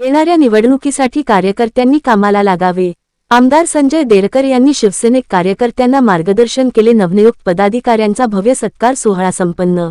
येणाऱ्या निवडणुकीसाठी कार्यकर्त्यांनी कामाला लागावे. आमदार संजय देरकर यांनी शिवसेनेत कार्यकर्त्यांना मार्गदर्शन केले. नवनियुक्त पदाधिकाऱ्यांचा भव्य सत्कार सोहळा संपन्न.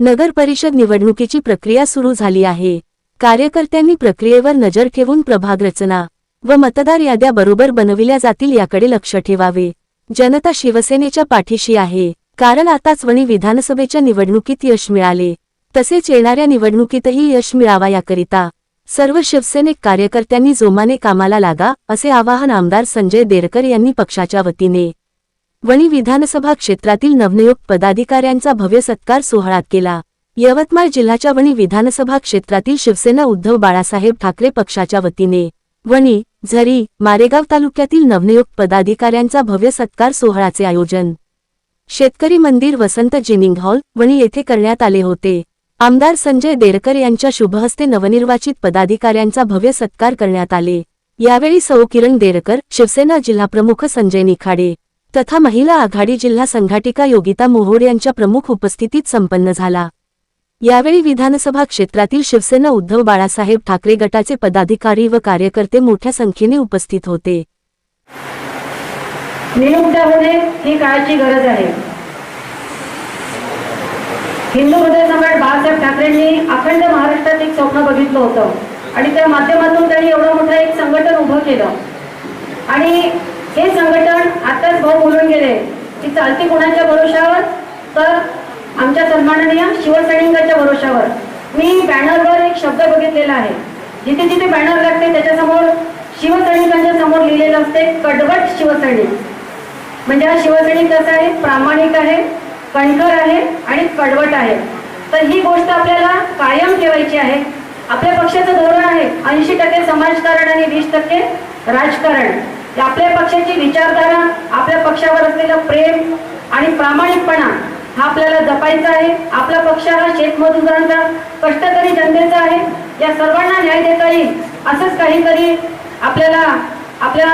नगर परिषद निवडणुकीची प्रक्रिया सुरू झाली आहे. कार्यकर्त्यांनी प्रक्रियेवर नजर ठेवून प्रभाग रचना व मतदार याद्या बरोबर बनविल्या जातील याकडे लक्ष ठेवावे. जनता शिवसेनेच्या पाठीशी आहे. कारण आताच वणी विधानसभेच्या निवडणुकीत यश मिळाले. तसेच येणाऱ्या निवडणुकीतही यश मिळावा याकरिता. सर्व शिवसैनिक कार्यकर्त्यांनी जोमाने कामाला लागा असे आवाहन आमदार संजय देरकर यांनी पक्षाच्या वतीने. वणी विधानसभा क्षेत्रातील नवनियुक्त पदाधिकाऱ्यांचा भव्य सत्कार सोहळ्यात केला. यवतमाळ जिल्ह्याच्या वणी विधानसभा क्षेत्रातील शिवसेना उद्धव बाळासाहेब ठाकरे पक्षाच्या वतीने. वणी झरी मारेगाव तालुक्यातील नवनियुक्त पदाधिकाऱ्यांचा भव्य सत्कार सोहळाचे आयोजन. शेतकरी मंदिर वसंत जिनिंग हॉल वणी येथे करण्यात आले होते. आमदार संजय देरकर यांच्या शुभहस्ते नवनिर्वाचित पदाधिकाऱ्यांचा भव्य सत्कार करण्यात आले. यावेळी सौ किरण देरकर शिवसेना जिल्हाप्रमुख संजय निखाडे तथा महिला आघाडी जिल्हा संघाटिका योगिता मोहोड यांच्या प्रमुख उपस्थितीत संपन्न झाला. यावेळी विधानसभा क्षेत्रातील शिवसेना उद्धव बाळासाहेब ठाकरे गटाचे पदाधिकारी व कार्यकर्ते मोठ्या संख्येने उपस्थित होते. नियुक्त होणे ही काळाची गरज आहे. हिंदू हृदय सम्राट बाळासाहेब ठाकरेंनी अखंड महाराष्ट्रात एक स्वप्न बघितलं होतं आणि त्या माध्यमातून त्यांनी एवढं मोठं एक संघटन उभं केलं. आणि हे संघटन आताच भाऊ बोलून गेले. की चालते कोणाच्या भरोशावर? तर आमच्या सन्माननीय शिवसैनिकांच्या भरोशावर. मी बॅनरवर एक शब्द बघितलेला आहे. जिथे जिथे बॅनर लागते त्याच्यासमोर शिवसैनिकांच्या समोर लिहिलेलं असते कडवट शिवसैनिक. म्हणजे हा शिवसैनिक कसा आहे? प्रामाणिक आहे कणखर आहे आणि कडवट आहे. तर ही गोष्ट आपल्याला कायम ठेवायची आहे. आपल्या पक्षाचं धोरण आहे ऐंशी टक्के समाजकारण आणि वीस टक्के राजकारण. आपल्या पक्षाची विचारधारा आपल्या पक्षावर असलेलं प्रेम आणि प्रामाणिकपणा हा आपल्याला जपायचा आहे. आपला पक्ष हा शेतमजुरांचा कष्टकरी जनतेचा आहे. या सर्वांना न्याय देता येईल असंच काहीतरी आपल्याला आपल्या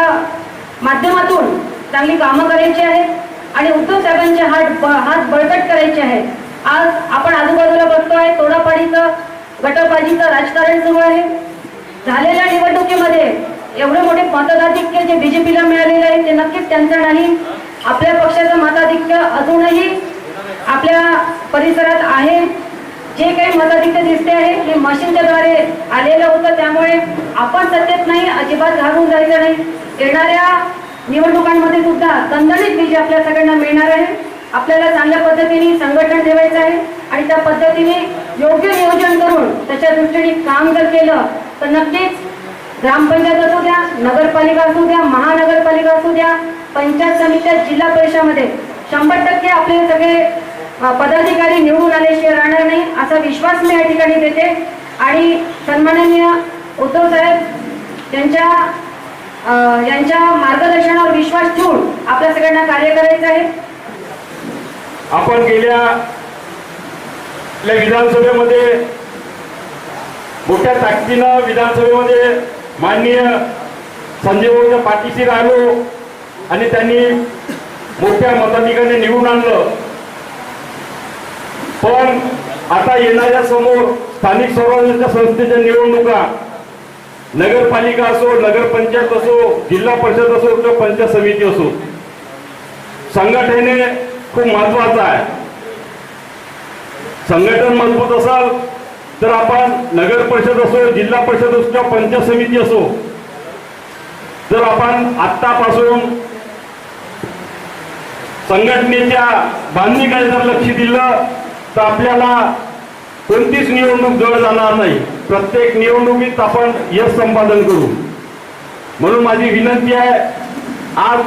माध्यमातून चांगली कामं करायची आहेत आणि उद्धव साहेबांचे हात ब- हात बळकट करायचे आहेत आज आपण आजूबाजूला बघतोय तोडापाडीचं गटबाजीचं राजकारण सुरू आहे. झालेल्या निवडणुकीमध्ये एवढे मोठे मताधिक्य जे बीजेपीला मिळालेले आहे ते नक्कीच त्यांचं नाही. आपल्या पक्षाचं मताधिक्य अजूनही आपल्या परिसरात आहे. जे काही मताधिक्य दिसते आहे हे मशीनच्या द्वारे आलेलं होतं. त्यामुळे आपण सत्तेत नाही अजिबात घालून जायचं नाही. येणाऱ्या निवडणुकांमध्ये सुद्धा दणदणीत विजय आपल्या सगळ्यांना मिळणार आहे. आपल्याला चांगल्या पद्धतीने संघटन ठेवायचं आहे आणि त्या पद्धतीने योग्य नियोजन करून त्याच्या दृष्टीने काम जर केलं तर नक्कीच ग्रामपंचायत असू द्या नगरपालिका असू द्या महानगरपालिका असू द्या पंचायत समित्या जिल्हा परिषदामध्ये शंभर टक्के आपले सगळे पदाधिकारी निवडून आल्याशिवाय राहणार नाही असा विश्वास मी या ठिकाणी देते. आणि सन्माननीय उद्धव साहेब यांच्या यांच्या मार्गदर्शनावर विश्वास ठेवून आपल्या सगळ्यांना कार्य करायचं आहे. आपण गेल्या आपल्या विधानसभेमध्ये मोठ्या ताकदीनं विधानसभेमध्ये माननीय संजय भाऊच्या पाठीशी राहिलो आणि त्यांनी मोठ्या मताधिकाने निवडून आणलं. पण आता येणाऱ्या समोर स्थानिक स्वराज्याच्या संस्थेच्या निवडणुका नगरपालिका असो नगरपंचायत असो जिल्हा परिषद असो किंवा पंचायत समिती असो संघटने खूप महत्वाचं आहे. संघटन मजबूत असाल तर आपण नगर परिषद असो जिल्हा परिषद असो किंवा पंचायत समिती असो जर आपण आत्तापासून संघटनेच्या बांधणीकडे जर लक्ष दिलं तर आपल्याला कोणतीच निवडणूक जवळ जाणार नाही. प्रत्येक निवडणुकीत आपण यश संपादन करू. म्हणून माझी विनंती आहे आज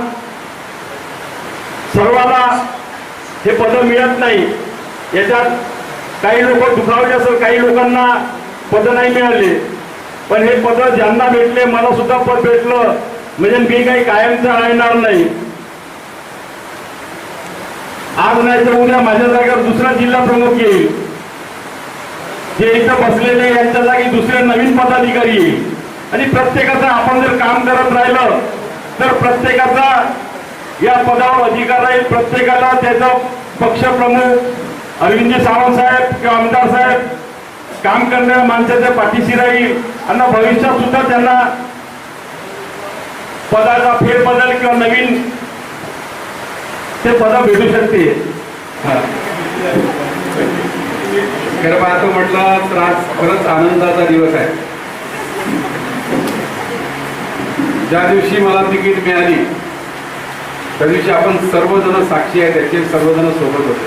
सर्वाला हे पद मिळत नाही. याच्यात काही लोक दुखावले असेल काही लोकांना पद नाही मिळाले. पण हे पद ज्यांना भेटले मला सुद्धा पद भेटलं. म्हणजे मी काही कायमचं राहणार नाही. आज नाही तर उद्या माझ्या जागेवर दुसरा जिल्हा प्रमुख येईल. जे इथं बसलेले यांच्या जागी दुसरे नवीन पदाधिकारी येईल. आणि प्रत्येकाचं आपण जर काम करत राहिलं तर प्रत्येकाचा या पदावर अधिकार राहील प्रत्येकाला त्याचा पक्षप्रमुख अरविंदजी सावंत साहेब किंवा आमदार साहेब काम करणाऱ्या माणसाच्या पाठीशी राहील. आणि भविष्यात सुद्धा त्यांना पदाचा फेरबदल किंवा नवीन ते पदा भेटू शकते. खरं पाहतो म्हटलं तर आज खरंच आनंदाचा दिवस आहे. ज्या दिवशी मला तिकीट मिळाली त्या दिवशी आपण सर्वजण साक्षी आहे त्याचे सर्वजण सोबत होते.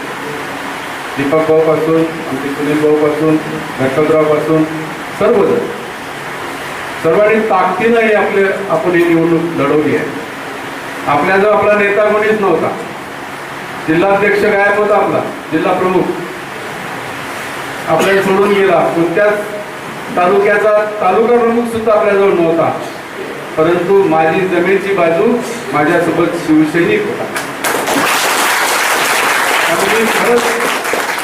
दीपक भाऊ पासून आमचे सुनील भाऊ पासून गणपतरावपासून सर्वजण. सर्वांनी ताकदीनं हे आपले आपण ही निवडणूक लढवली आहे. आपल्या जो आपला नेता कोणीच नव्हता. जिल्हाध्यक्ष गायब होता आपला जिल्हा प्रमुख. आपल्याला सोडून गेला. कोणत्याच तालुक्याचा तालुका प्रमुख सुद्धा आपल्याजवळ नव्हता. परंतु माझी जमेची बाजू माझ्यासोबत शिवसैनिक होता. खरंच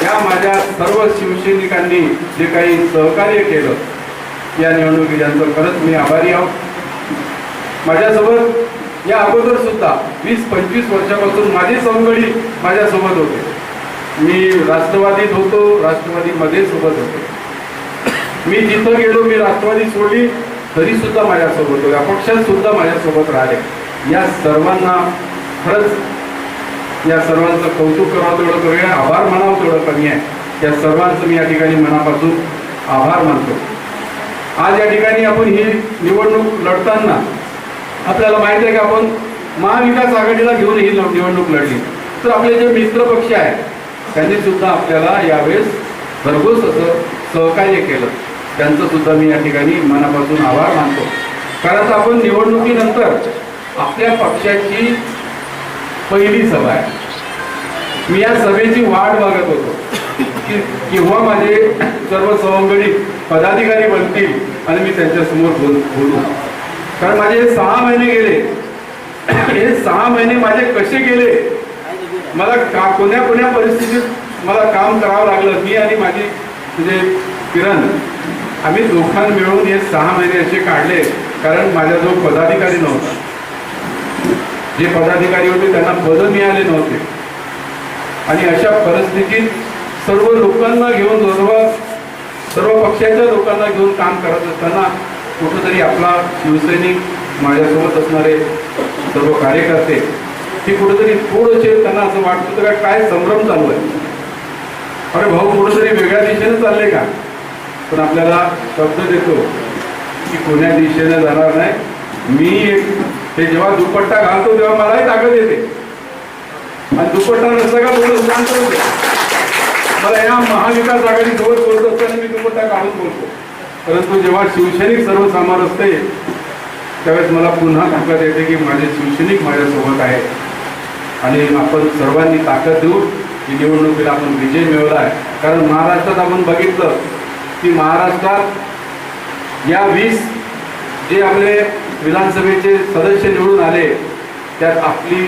या माझ्या सर्व शिवसैनिकांनी जे काही सहकार्य केलं या निवडणुकीत यांचं खरंच मी आभारी आहोत माझ्यासोबत या अगोदर सुद्धा वीस पंचवीस वर्षापासून माझे सवंगडी माझ्यासोबत होते. मी राष्ट्रवादीत होतो राष्ट्रवादीमध्ये सोबत होतो. मी जिथं गेलो मी राष्ट्रवादी सोडली तरी सुद्धा माझ्यासोबत होते. अपक्षात सुद्धा माझ्यासोबत राहिले. या सर्वांना खरंच या सर्वांचं कौतुक करावं तेवढं करूया. आभार मानावं तेवढं कमी आहे या सर्वांचं मी या ठिकाणी मनापासून आभार मानतो. आज या ठिकाणी आपण ही निवडणूक लढताना आपल्याला माहिती आहे की आपण महाविकास आघाडीला घेऊन ही निवडणूक लढली. तर आपले जे मित्र पक्ष आहेत त्यांनी सुद्धा आपल्याला यावेळेस भरघोस असं सहकार्य केलं. त्यांचं सुद्धा मी या ठिकाणी मनापासून आभार मानतो. कारण आपण निवडणुकीनंतर आपल्या पक्षाची पहिली सभा आहे. मी या सभेची वाट बघत होतो की केव्हा माझे सर्व सवंगडी पदाधिकारी बनतील आणि मी त्यांच्यासमोर बोल बोलू. कारण माझे हे सहा महिने गेले. हे सहा महिने माझे कसे गेले? मला का कोण्या कोण्या परिस्थितीत मला काम करावं लागलं? मी आणि माझी म्हणजे किरण आम्ही दोघां मिळून हे सहा महिने असे काढले कारण माझ्याजवळ पदाधिकारी नव्हता. जे पदाधिकारी होते त्यांना पदं मिळाले नव्हते. आणि अशा परिस्थितीत सर्व लोकांना घेऊन सर्व सर्व पक्षाच्या लोकांना घेऊन काम करत असताना कुठंतरी आपला शिवसैनिक माझ्यासोबत असणारे सर्व कार्यकर्ते हे कुठंतरी थोडंसे त्यांना असं वाटतं तर का काय संभ्रम चालू आहे? अरे भाऊ कुठंतरी वेगळ्या दिशेने चालले का? पण आपल्याला शब्द देतो की कोण्या दिशेने जाणार नाही. मी एक हे जेव्हा दुपट्टा घालतो तेव्हा मलाही ताकद येते. आणि दुपट्टा नसता का बोलत शांत होते मला या महाविकास आघाडी सोबत बोलत असताना मी दुपट्टा काढून बोलतो. परंतु जेव्हा शिवसैनिक सर्वसामार असते त्यावेळेस मला पुन्हा ताकद येते की माझे शिवसैनिक माझ्यासोबत आहे आणि आपण सर्वांनी ताकद देऊ की निवडणुकीला आपण विजय मिळवला आहे कारण महाराष्ट्रात आपण बघितलं की महाराष्ट्रात या वीस जे आपले विधानसभेचे सदस्य निवडून आले त्यात आपली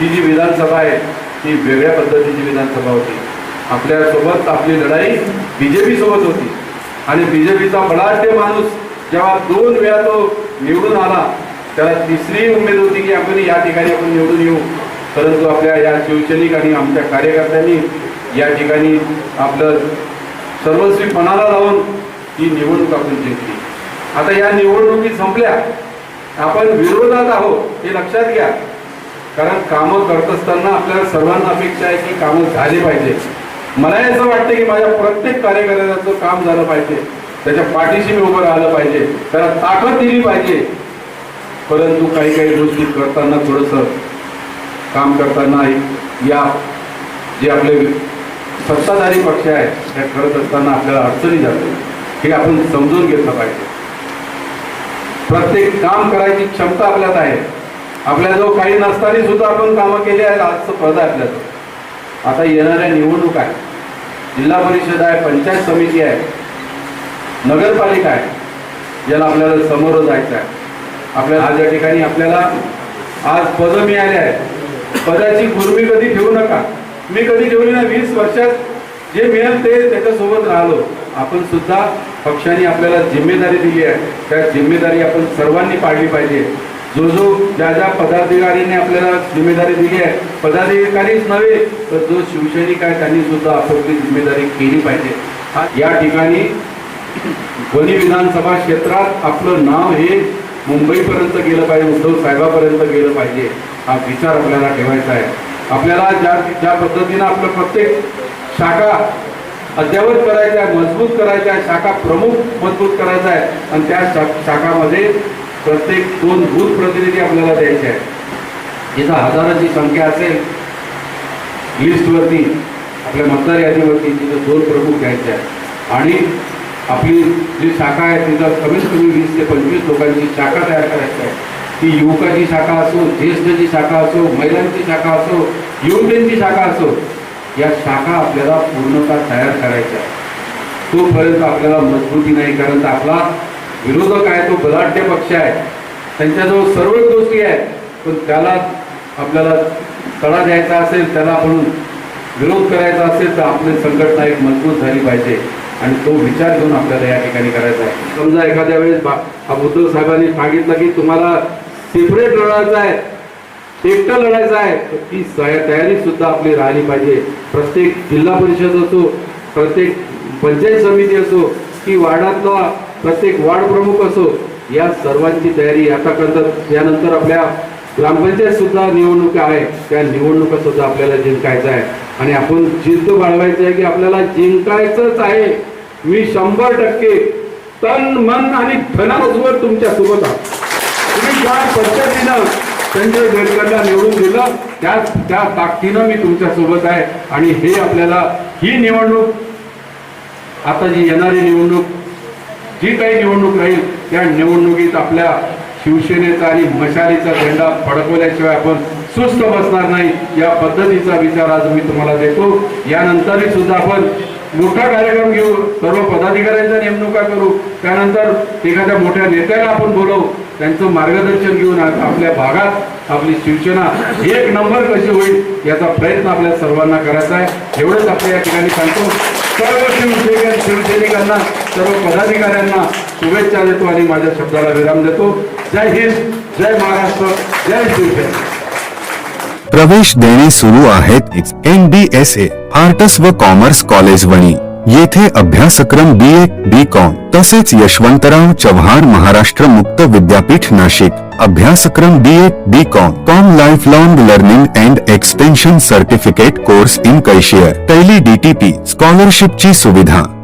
ही जी विधानसभा आहे ही वेगळ्या पद्धतीची विधानसभा होती. आपल्यासोबत आपली लढाई बी जे पीसोबत होती. आणि बी जे पीचा बलाढ्य माणूस जेव्हा दोन वेळा तो निवडून आला त्याला तिसरी उमेद होती की आपण या ठिकाणी आपण निवडून येऊ. परंतु आपल्या या शिवसैनिक आणि आमच्या कार्यकर्त्यांनी या ठिकाणी आपलं सर्वस्वी पणाला लावून ही निवडणूक आपण जिंकली. आता या निवडणुकी संपल्या. आपण विरोधात आहोत हे लक्षात घ्या. कारण कामं करत असताना आपल्या सर्वांना अपेक्षा आहे की कामं झाली पाहिजे. मला असं वाटतं की माझ्या प्रत्येक कार्यकर्त्याचं काम झालं पाहिजे. त्याच्या पाठीशी मी उभं राहिलं पाहिजे. त्याला ताकद दिली पाहिजे. परंतु काही काही गोष्टी करताना थोडंसं काम करताना या जे आपले सत्ताधारी पक्ष आहेत त्या करत असताना आपल्याला अडचणी जाते हे आपण समजून घेतलं पाहिजे. प्रत्येक काम करायची क्षमता आपल्यात आहे. आपल्याजवळ काही नसताना सुद्धा आपण कामं केली आहेत. आजचं पद आहे आपल्याजवळ. आता येणाऱ्या निवडणूक आहे. जिल्हा परिषद आहे पंचायत समिती आहे नगरपालिका आहे ज्याला आपल्याला समोर जायचं आहे. आपल्याला आज या ठिकाणी आपल्याला आज पदं मिळाली आहे पदाची गुरमी कधी ठेवू नका. मी कधी ठेवली नाही वीस वर्षात जे मिळेल ते त्याच्यासोबत राहिलो. आपण सुद्धा पक्षाने आपल्याला जिम्मेदारी दिली आहे. त्या जिम्मेदारी आपण सर्वांनी पाळली पाहिजे. जो जो ज्या ज्या पदाधिकारीने आपल्याला जिम्मेदारी दिली आहे पदाधिकारीच नव्हे तर जो शिवसैनिक आहे त्यांनी सुद्धा आपापली जिम्मेदारी केली पाहिजे. हा- या ठिकाणी वणी विधानसभा क्षेत्रात आपलं नाव हे मुंबईपर्यंत गेलं पाहिजे उद्धव साहेबापर्यंत गेलं पाहिजे हा विचार आपल्याला ठेवायचा आहे. आपल्याला ज्या ज्या पद्धतीनं आपलं प्रत्येक शाखा अद्ययावत करायच्या आहे मजबूत करायच्या आहे शाखा प्रमुख मजबूत करायचा आहे आणि त्या शा शाखामध्ये प्रत्येक दोन बूथ प्रतिनिधी आपल्याला द्यायचे आहेत. जिथं हजाराची संख्या असेल लिस्टवरती आपल्या मतदार यादीवरती तिथं दोन प्रमुख घ्यायचे आहेत. आणि आपली जी शाखा आहे तिथं कमीत कमी वीस ते पंचवीस लोकांची शाखा तयार करायची आहे. ती युवकाची शाखा असो ज्येष्ठची शाखा असो महिलांची शाखा असो युवतींची शाखा असो या शाखा आपल्याला पूर्णतः तयार करायच्या आहे तोपर्यंत आपल्याला मजबूती नाही कारण तर आपला विरोधक आहे तो बलाढ्य पक्ष आहे. त्यांच्याजवळ सर्वच गोष्टी आहेत पण त्याला आपल्याला तडा द्यायचा असेल त्याला आपण विरोध करायचा असेल तर आपली संघटना एक मजबूत झाली पाहिजे. आणि तो विचार घेऊन आपल्याला या ठिकाणी करायचा आहे. समजा एखाद्या वेळेस बा- हा उद्धव साहेबांनी सांगितलं की तुम्हाला सेपरेट लढायचं आहे एकटं लढायचं आहे तर ती तयारी सुद्धा आपली राहिली पाहिजे. प्रत्येक जिल्हा परिषद असो प्रत्येक पंचायत समिती असो की वार्डातला प्रत्येक वार्ड प्रमुख असो या सर्वांची तयारी आता करतात. आपल्या ग्रामपंचायत सुद्धा निवडणुका आहे त्या निवडणुका सुद्धा आपल्याला जिंकायचं आहे आणि आपण जिद्द बाळवायचं आहे की आपल्याला जिंकायचंच आहे. मी शंभर टक्के तन मन आणि धनावर तुमच्यासोबत आहोत. तुम्ही ज्या पद्धतीनं संजय देशकरला निवडून दिलं त्या त्या ताकदीनं मी तुमच्यासोबत आहे. आणि हे आपल्याला ही निवडणूक आता जी येणारी निवडणूक जी काही निवडणूक राहील त्या निवडणुकीत आपल्या शिवसेनेचा आणि मशालीचा झेंडा फडकवल्याशिवाय आपण सुस्त बसणार नाही. या पद्धतीचा विचार आज मी तुम्हाला देतो. यानंतरही सुद्धा आपण मोठा कार्यक्रम घेऊ सर्व पदाधिकाऱ्यांच्या नेमणुका करू. त्यानंतर एखाद्या मोठ्या नेत्याला आपण बोलवू. त्यांचं मार्गदर्शन घेऊन आपल्या भागात आपली शिवसेना एक नंबर कशी होईल याचा प्रयत्न आपल्या सर्वांना करायचा आहे. एवढंच आपल्या या ठिकाणी सांगतो. सर्व शिवसेने शिवसैनिकांना सर्व पदाधिकाऱ्यांना शुभेच्छा देतो आणि माझ्या शब्दाला विराम देतो. जय हिंद जय महाराष्ट्र जय शिवसेना. प्रवेश देणे सुरू आहेत N D S A arts व कॉमर्स कॉलेज वणी. येथे अभ्यासक्रम बी ए बी कॉम तसेच यशवंतराव चव्हाण महाराष्ट्र मुक्त विद्यापीठ नाशिक. अभ्यासक्रम B A B com com life long learning and extension certificate course in cashier. Tally DTP स्कॉलरशिपची सुविधा.